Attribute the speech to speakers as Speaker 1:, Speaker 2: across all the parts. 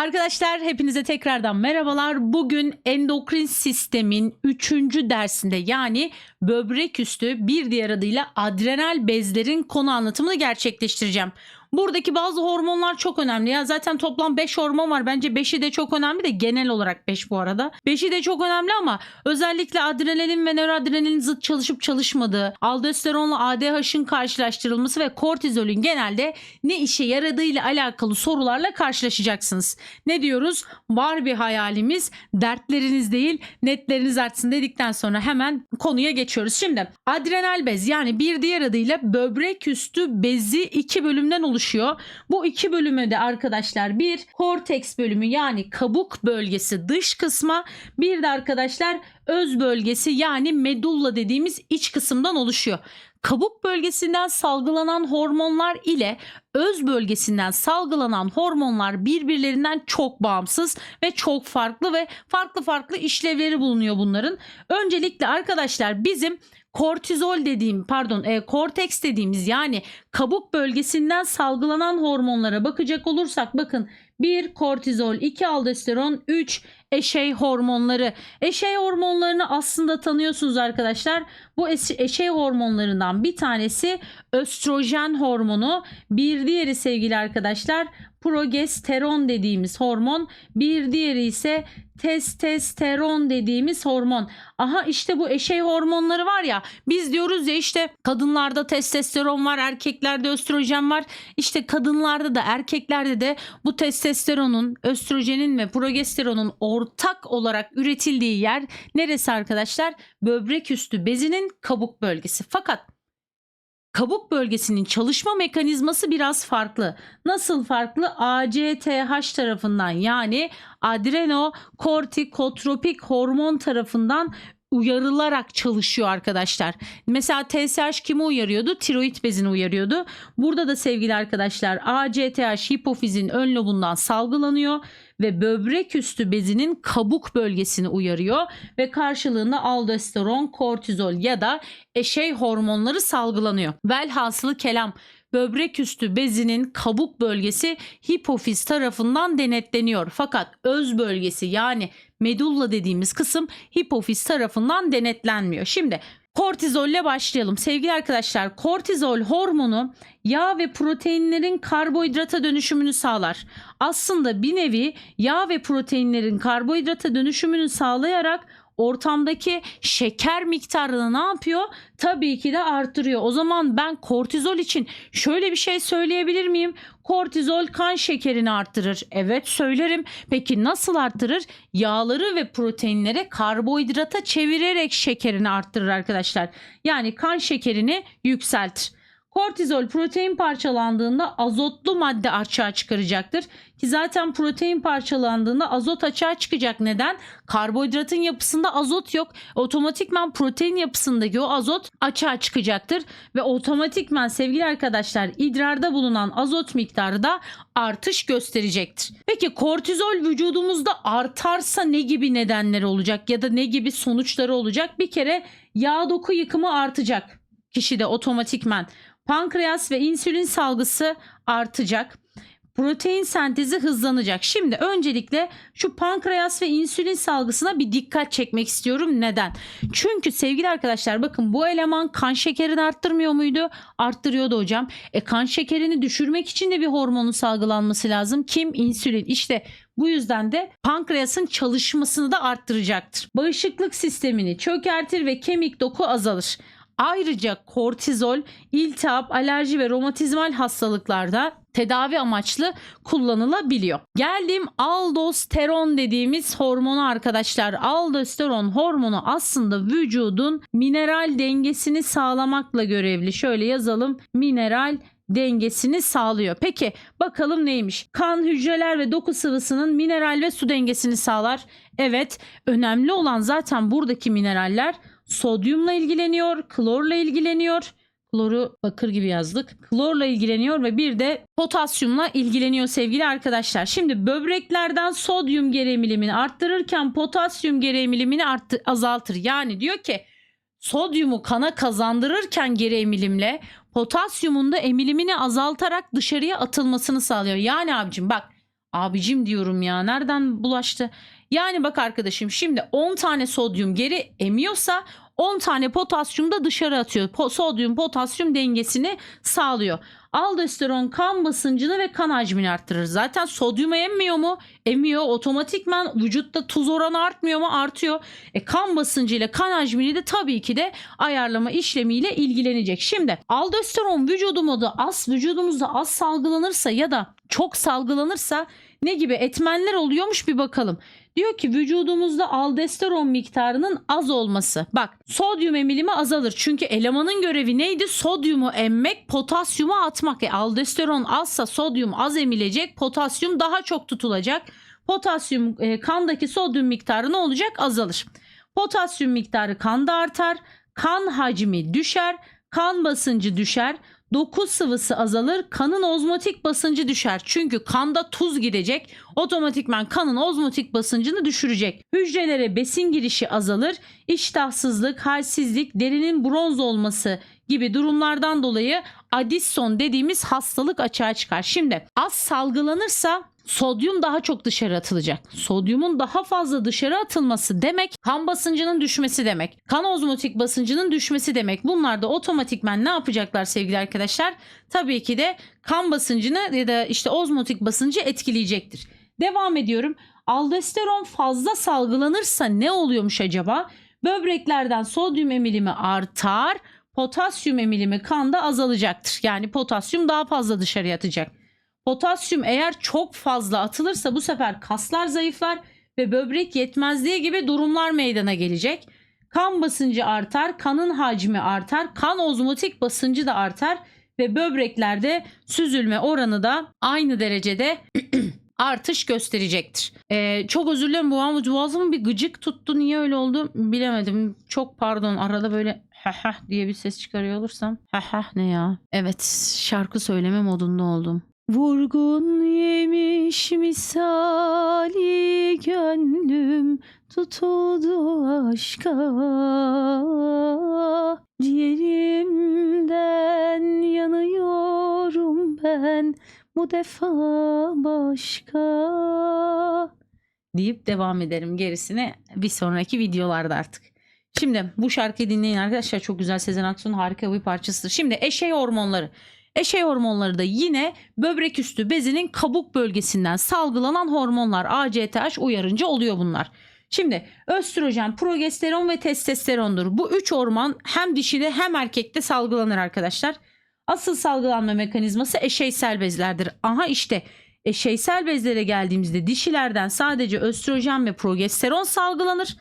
Speaker 1: Arkadaşlar hepinize tekrardan merhabalar. Bugün endokrin sistemin 3. dersinde yani böbrek üstü bir diğer adıyla adrenal bezlerin konu anlatımını gerçekleştireceğim. Buradaki bazı hormonlar çok önemli. Ya zaten toplam 5 hormon var. Bence 5'i de çok önemli de genel olarak 5 bu arada. 5'i de çok önemli ama özellikle adrenalin ve nöroadrenalin zıt çalışıp çalışmadığı, aldosteronla ADH'ın karşılaştırılması ve kortizolün genelde ne işe yaradığıyla alakalı sorularla karşılaşacaksınız. Ne diyoruz? Var bir hayalimiz, dertleriniz değil, netleriniz artsın dedikten sonra hemen konuya geçiyoruz. Şimdi adrenal bez yani bir diğer adıyla böbrek üstü bezi iki bölümden oluşuyor. Bu iki bölümü de arkadaşlar bir korteks bölümü yani kabuk bölgesi dış kısma bir de arkadaşlar öz bölgesi yani medulla dediğimiz iç kısımdan oluşuyor. Kabuk bölgesinden salgılanan hormonlar ile öz bölgesinden salgılanan hormonlar birbirlerinden çok bağımsız ve çok farklı ve farklı farklı işlevleri bulunuyor bunların. Öncelikle arkadaşlar bizim kortizol dediğim pardon e, korteks dediğimiz yani kabuk bölgesinden salgılanan hormonlara bakacak olursak bakın 1 kortizol, 2 aldosteron, 3 eşey hormonları. Eşey hormonlarını aslında tanıyorsunuz arkadaşlar. Bu eş- eşey hormonlarından bir tanesi östrojen hormonu, bir diğeri sevgili arkadaşlar progesteron dediğimiz hormon, bir diğeri ise testosteron dediğimiz hormon. Aha işte bu eşey hormonları var ya biz diyoruz ya işte kadınlarda testosteron var erkeklerde östrojen var. İşte kadınlarda da erkeklerde de bu testosteronun, östrojenin ve progesteronun ortak olarak üretildiği yer neresi arkadaşlar? Böbrek üstü bezinin kabuk bölgesi. Fakat kabuk bölgesinin çalışma mekanizması biraz farklı. Nasıl farklı? ACTH tarafından yani adrenokortikotropik hormon tarafından uyarılarak çalışıyor arkadaşlar. Mesela TSH kimi uyarıyordu? Tiroid bezini uyarıyordu. Burada da sevgili arkadaşlar ACTH hipofizin ön lobundan salgılanıyor ve böbrek üstü bezinin kabuk bölgesini uyarıyor ve karşılığında aldosteron, kortizol ya da eşey hormonları salgılanıyor. Velhasılı kelam böbrek üstü bezinin kabuk bölgesi hipofiz tarafından denetleniyor. Fakat öz bölgesi yani medulla dediğimiz kısım hipofiz tarafından denetlenmiyor. Şimdi kortizolle başlayalım. Sevgili arkadaşlar kortizol hormonu yağ ve proteinlerin karbonhidrata dönüşümünü sağlar. Aslında bir nevi yağ ve proteinlerin karbonhidrata dönüşümünü sağlayarak ortamdaki şeker miktarını ne yapıyor? Tabii ki de artırıyor. O zaman ben kortizol için şöyle bir şey söyleyebilir miyim? Kortizol kan şekerini arttırır. Evet söylerim. Peki nasıl arttırır? Yağları ve proteinleri karbonhidrata çevirerek şekerini arttırır arkadaşlar. Yani kan şekerini yükseltir. Kortizol protein parçalandığında azotlu madde açığa çıkaracaktır. Ki zaten protein parçalandığında azot açığa çıkacak. Neden? Karbonhidratın yapısında azot yok. Otomatikman protein yapısındaki o azot açığa çıkacaktır. Ve otomatikman sevgili arkadaşlar idrarda bulunan azot miktarı da artış gösterecektir. Peki kortizol vücudumuzda artarsa ne gibi nedenleri olacak ya da ne gibi sonuçları olacak? Bir kere yağ doku yıkımı artacak. Kişide otomatikman pankreas ve insülin salgısı artacak. Protein sentezi hızlanacak. Şimdi öncelikle şu pankreas ve insülin salgısına bir dikkat çekmek istiyorum. Neden? Çünkü sevgili arkadaşlar bakın bu eleman kan şekerini arttırmıyor muydu? Arttırıyordu hocam. E kan şekerini düşürmek için de bir hormonun salgılanması lazım. Kim? İnsülin. İşte bu yüzden de pankreasın çalışmasını da arttıracaktır. Bağışıklık sistemini çökertir ve kemik doku azalır. Ayrıca kortizol, iltihap, alerji ve romatizmal hastalıklarda tedavi amaçlı kullanılabiliyor. Geldim aldosteron dediğimiz hormonu arkadaşlar. Aldosteron hormonu aslında vücudun mineral dengesini sağlamakla görevli. Şöyle yazalım. Mineral dengesini sağlıyor. Peki bakalım neymiş? Kan, hücreler ve doku sıvısının mineral ve su dengesini sağlar. Evet, önemli olan zaten buradaki mineraller sodyumla ilgileniyor, klorla ilgileniyor. Kloru bakır gibi yazdık. Klorla ilgileniyor ve bir de potasyumla ilgileniyor sevgili arkadaşlar. Şimdi böbreklerden sodyum geri arttırırken potasyum geri emilimini arttı, azaltır. Yani diyor ki sodyumu kana kazandırırken geri emilimle potasyumun da emilimini azaltarak dışarıya atılmasını sağlıyor. Yani abicim bak Abicim diyorum ya nereden bulaştı? Yani bak arkadaşım şimdi 10 tane sodyum geri emiyorsa 10 tane potasyum da dışarı atıyor. Po- sodyum potasyum dengesini sağlıyor. Aldosteron kan basıncını ve kan hacmini arttırır. Zaten sodyumu emmiyor mu? Emiyor. Otomatikman vücutta tuz oranı artmıyor mu? Artıyor. E kan basıncı ile kan hacmini de tabii ki de ayarlama işlemiyle ilgilenecek. Şimdi aldosteron vücudumuzda az vücudumuzda az salgılanırsa ya da çok salgılanırsa ne gibi etmenler oluyormuş bir bakalım. Diyor ki vücudumuzda aldosteron miktarının az olması. Bak sodyum emilimi azalır. Çünkü elemanın görevi neydi? Sodyumu emmek, potasyumu atmak. E, aldosteron azsa sodyum az emilecek, potasyum daha çok tutulacak. Potasyum e, kandaki sodyum miktarı ne olacak? Azalır. Potasyum miktarı kanda artar, kan hacmi düşer, kan basıncı düşer, doku sıvısı azalır, kanın ozmotik basıncı düşer. Çünkü kanda tuz gidecek, otomatikman kanın ozmotik basıncını düşürecek. Hücrelere besin girişi azalır, iştahsızlık, halsizlik, derinin bronz olması gibi durumlardan dolayı adisson dediğimiz hastalık açığa çıkar. Şimdi az salgılanırsa sodyum daha çok dışarı atılacak. Sodyumun daha fazla dışarı atılması demek kan basıncının düşmesi demek. Kan ozmotik basıncının düşmesi demek. Bunlar da otomatikmen ne yapacaklar sevgili arkadaşlar? Tabii ki de kan basıncını ya da işte ozmotik basıncı etkileyecektir. Devam ediyorum. Aldosteron fazla salgılanırsa ne oluyormuş acaba? Böbreklerden sodyum emilimi artar, potasyum emilimi kanda azalacaktır. Yani potasyum daha fazla dışarıya atacak. Potasyum eğer çok fazla atılırsa bu sefer kaslar zayıflar ve böbrek yetmezliği gibi durumlar meydana gelecek. Kan basıncı artar, kanın hacmi artar, kan ozmotik basıncı da artar ve böbreklerde süzülme oranı da aynı derecede artış gösterecektir. Ee, çok özür dilerim bu ama boğazım bir gıcık tuttu. Niye öyle oldu bilemedim. Çok pardon arada böyle heh diye bir ses çıkarıyor olursam. Heh ne ya? Evet şarkı söyleme modunda oldum. Vurgun yemiş misali gönlüm tutuldu aşka Ciğerimden ben bu defa başka deyip devam ederim gerisini bir sonraki videolarda artık. Şimdi bu şarkıyı dinleyin arkadaşlar çok güzel Sezen Aksu'nun harika bir parçasıdır. Şimdi eşey hormonları. Eşey hormonları da yine böbrek üstü bezinin kabuk bölgesinden salgılanan hormonlar ACTH uyarınca oluyor bunlar. Şimdi östrojen, progesteron ve testosterondur. Bu üç hormon hem dişide hem erkekte salgılanır arkadaşlar. Asıl salgılanma mekanizması eşeysel bezlerdir. Aha işte eşeysel bezlere geldiğimizde dişilerden sadece östrojen ve progesteron salgılanır.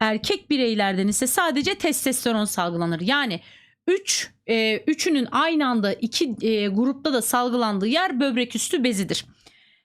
Speaker 1: Erkek bireylerden ise sadece testosteron salgılanır. Yani 3 e, üçünün aynı anda iki e, grupta da salgılandığı yer böbrek üstü bezidir.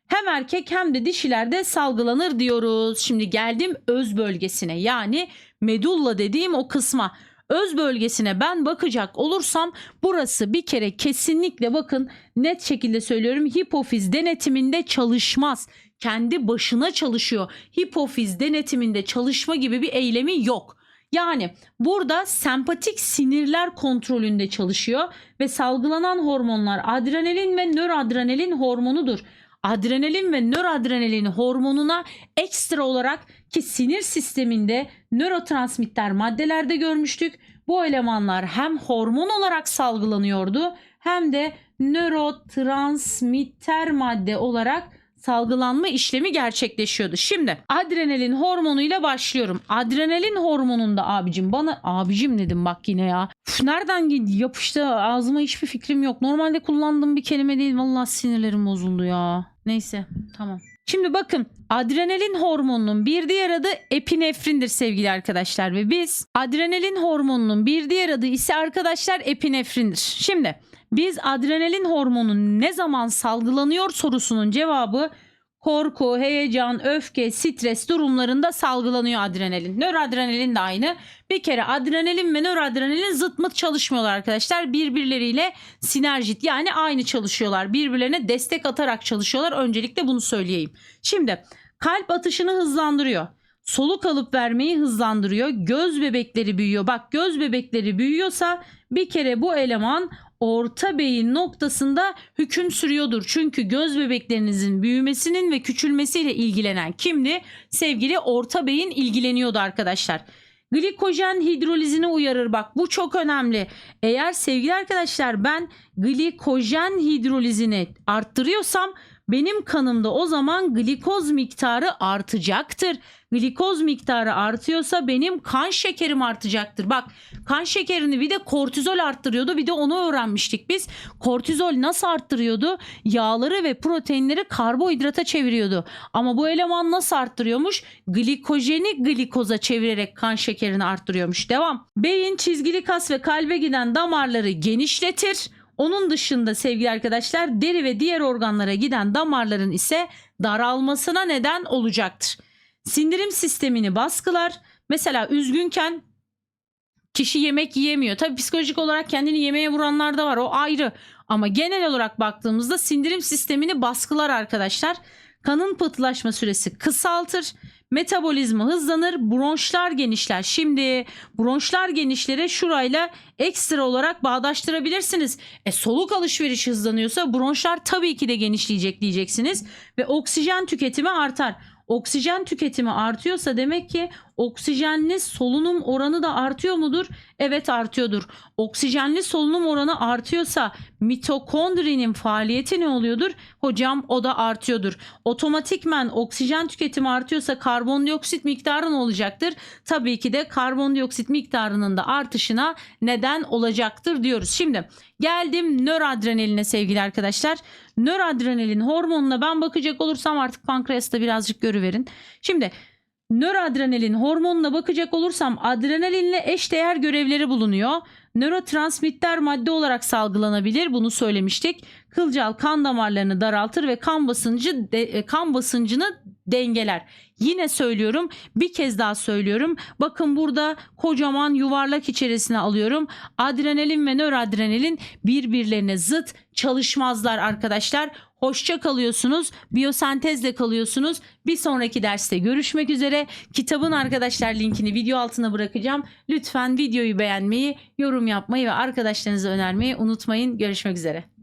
Speaker 1: Hem erkek hem de dişilerde salgılanır diyoruz. Şimdi geldim öz bölgesine yani medulla dediğim o kısma. Öz bölgesine ben bakacak olursam burası bir kere kesinlikle bakın net şekilde söylüyorum hipofiz denetiminde çalışmaz. Kendi başına çalışıyor. Hipofiz denetiminde çalışma gibi bir eylemi yok. Yani burada sempatik sinirler kontrolünde çalışıyor ve salgılanan hormonlar adrenalin ve nöradrenalin hormonudur. Adrenalin ve nöradrenalin hormonuna ekstra olarak ki sinir sisteminde nörotransmitter maddelerde görmüştük. Bu elemanlar hem hormon olarak salgılanıyordu hem de nörotransmitter madde olarak salgılanma işlemi gerçekleşiyordu. Şimdi adrenalin hormonuyla başlıyorum. Adrenalin hormonunda abicim bana abicim dedim bak yine ya. Üf, nereden yapıştı ağzıma hiçbir fikrim yok. Normalde kullandığım bir kelime değil. Vallahi sinirlerim bozuldu ya. Neyse tamam. Şimdi bakın adrenalin hormonunun bir diğer adı epinefrindir sevgili arkadaşlar ve biz adrenalin hormonunun bir diğer adı ise arkadaşlar epinefrindir. Şimdi biz adrenalin hormonu ne zaman salgılanıyor sorusunun cevabı korku, heyecan, öfke, stres durumlarında salgılanıyor adrenalin. Nöradrenalin de aynı. Bir kere adrenalin ve nöradrenalin zıt mıt çalışmıyorlar arkadaşlar. Birbirleriyle sinerjit yani aynı çalışıyorlar. Birbirlerine destek atarak çalışıyorlar. Öncelikle bunu söyleyeyim. Şimdi kalp atışını hızlandırıyor. Soluk alıp vermeyi hızlandırıyor. Göz bebekleri büyüyor. Bak göz bebekleri büyüyorsa bir kere bu eleman orta beyin noktasında hüküm sürüyordur. Çünkü göz bebeklerinizin büyümesinin ve küçülmesiyle ilgilenen kimdi? Sevgili orta beyin ilgileniyordu arkadaşlar. Glikojen hidrolizini uyarır. Bak bu çok önemli. Eğer sevgili arkadaşlar ben glikojen hidrolizini arttırıyorsam benim kanımda o zaman glikoz miktarı artacaktır. Glikoz miktarı artıyorsa benim kan şekerim artacaktır. Bak kan şekerini bir de kortizol arttırıyordu. Bir de onu öğrenmiştik biz. Kortizol nasıl arttırıyordu? Yağları ve proteinleri karbohidrata çeviriyordu. Ama bu eleman nasıl arttırıyormuş? Glikojeni glikoza çevirerek kan şekerini arttırıyormuş. Devam. Beyin çizgili kas ve kalbe giden damarları genişletir. Onun dışında sevgili arkadaşlar deri ve diğer organlara giden damarların ise daralmasına neden olacaktır. Sindirim sistemini baskılar. Mesela üzgünken kişi yemek yiyemiyor. Tabii psikolojik olarak kendini yemeğe vuranlar da var. O ayrı. Ama genel olarak baktığımızda sindirim sistemini baskılar arkadaşlar. Kanın pıhtılaşma süresi kısaltır. Metabolizma hızlanır. Bronşlar genişler. Şimdi bronşlar genişlere şurayla ekstra olarak bağdaştırabilirsiniz. E soluk alışverişi hızlanıyorsa bronşlar tabii ki de genişleyecek diyeceksiniz ve oksijen tüketimi artar. Oksijen tüketimi artıyorsa demek ki oksijenli solunum oranı da artıyor mudur? Evet artıyordur. Oksijenli solunum oranı artıyorsa mitokondrinin faaliyeti ne oluyordur? Hocam o da artıyordur. Otomatikmen oksijen tüketimi artıyorsa karbondioksit miktarı ne olacaktır? Tabii ki de karbondioksit miktarının da artışına neden olacaktır diyoruz. Şimdi geldim nöradrenaline sevgili arkadaşlar. Nöradrenalin hormonuna ben bakacak olursam artık pankreasta birazcık görüverin. Şimdi nöradrenalin hormonuna bakacak olursam adrenalinle eşdeğer görevleri bulunuyor. Nörotransmitter madde olarak salgılanabilir. Bunu söylemiştik. Kılcal kan damarlarını daraltır ve kan basıncı de- e, kan basıncını dengeler. Yine söylüyorum, bir kez daha söylüyorum. Bakın burada kocaman yuvarlak içerisine alıyorum. Adrenalin ve nöradrenalin birbirlerine zıt çalışmazlar arkadaşlar. Hoşça kalıyorsunuz. Biyosentezle kalıyorsunuz. Bir sonraki derste görüşmek üzere. Kitabın arkadaşlar linkini video altına bırakacağım. Lütfen videoyu beğenmeyi, yorum yapmayı ve arkadaşlarınıza önermeyi unutmayın. Görüşmek üzere.